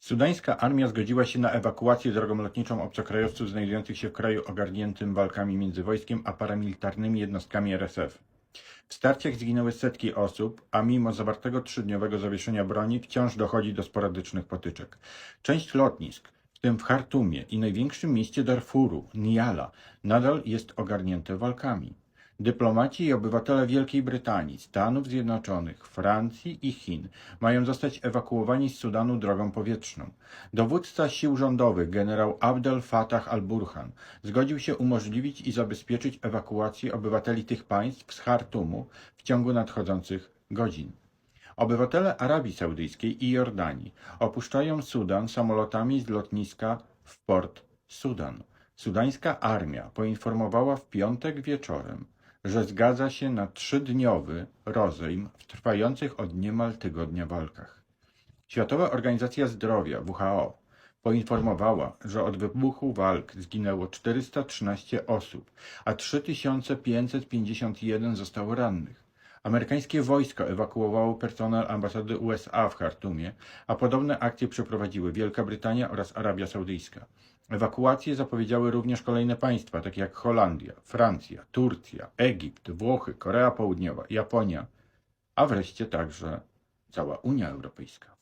Sudańska armia zgodziła się na ewakuację drogą lotniczą obcokrajowców znajdujących się w kraju ogarniętym walkami między wojskiem a paramilitarnymi jednostkami RSF. W starciach zginęły setki osób, a mimo zawartego trzydniowego zawieszenia broni wciąż dochodzi do sporadycznych potyczek. Część lotnisk, w tym w Chartumie i największym mieście Darfuru, Niala, nadal jest ogarnięte walkami. Dyplomaci i obywatele Wielkiej Brytanii, Stanów Zjednoczonych, Francji i Chin mają zostać ewakuowani z Sudanu drogą powietrzną. Dowódca sił rządowych, generał Abdel Fattah al-Burhan, zgodził się umożliwić i zabezpieczyć ewakuację obywateli tych państw z Chartumu w ciągu nadchodzących godzin. Obywatele Arabii Saudyjskiej i Jordanii opuszczają Sudan samolotami z lotniska w port Sudan. Sudańska armia poinformowała w piątek wieczorem, że zgadza się na trzydniowy rozejm w trwających od niemal tygodnia walkach. Światowa Organizacja Zdrowia WHO poinformowała, że od wybuchu walk zginęło 413 osób, a 3551 zostało rannych. Amerykańskie wojsko ewakuowało personel ambasady USA w Chartumie, a podobne akcje przeprowadziły Wielka Brytania oraz Arabia Saudyjska. Ewakuacje zapowiedziały również kolejne państwa, takie jak Holandia, Francja, Turcja, Egipt, Włochy, Korea Południowa, Japonia, a wreszcie także cała Unia Europejska.